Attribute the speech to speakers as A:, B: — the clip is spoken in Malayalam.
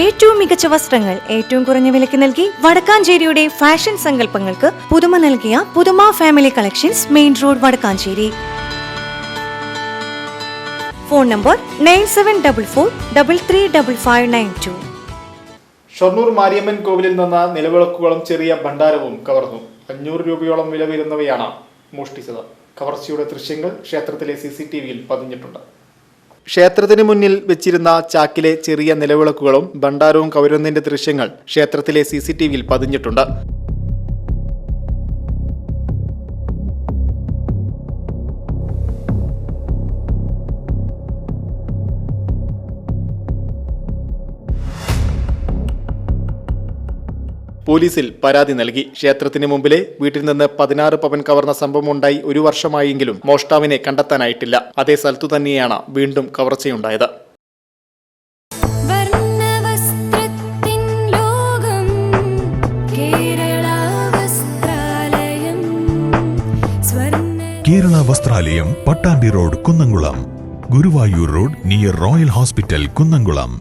A: ഏറ്റവും മികച്ച വസ്ത്രങ്ങൾ ഏറ്റവും കുറഞ്ഞ വിലയ്ക്ക് നൽകി വടക്കാഞ്ചേരിയുടെ ഫാഷൻ സങ്കല്പങ്ങൾക്ക് പുതുമ നൽകിയ പുതുമ family collections main road Vadakkanchery. Phone number nine seven double four double three double five nine two
B: Shoranur Mariamman കോവിലിൽ നിന്ന് നിലവിളക്കുകളും ചെറിയ ഭണ്ഡാരവും കവർന്നു. അഞ്ഞൂറ് രൂപയോളം വില വരുന്നവയാണ് മോഷ്ടിച്ചത്. കവർച്ചയുടെ ദൃശ്യങ്ങൾ ക്ഷേത്രത്തിലെ സി സി ടി വിയിൽ പതിഞ്ഞിട്ടുണ്ട്. ക്ഷേത്രത്തിന് മുന്നിൽ വെച്ചിരുന്ന ചാക്കിലെ ചെറിയ നിലവിളക്കുകളും ഭണ്ഡാരവും കവരുന്നതിന്റെ ദൃശ്യങ്ങൾ ക്ഷേത്രത്തിലെ സി പതിഞ്ഞിട്ടുണ്ട്. പോലീസിൽ പരാതി നൽകി. ക്ഷേത്രത്തിന് മുമ്പിലെ വീട്ടിൽ നിന്ന് പതിനാറ് പവൻ കവർന്ന സംഭവമുണ്ടായി ഒരു വർഷമായെങ്കിലും മോഷ്ടാവിനെ കണ്ടെത്താനായിട്ടില്ല. അതേ സ്ഥലത്തു തന്നെയാണ് വീണ്ടും കവർച്ചയുണ്ടായത്.
C: വർണവസ്ത്രത്തിൻ ലോകം Kerala വസ്ത്രാലയം Swarna
D: Kerala Vasthralayam Pattambi road Kunnamkulam. Guruvayur road near royal hospital Kunnamkulam.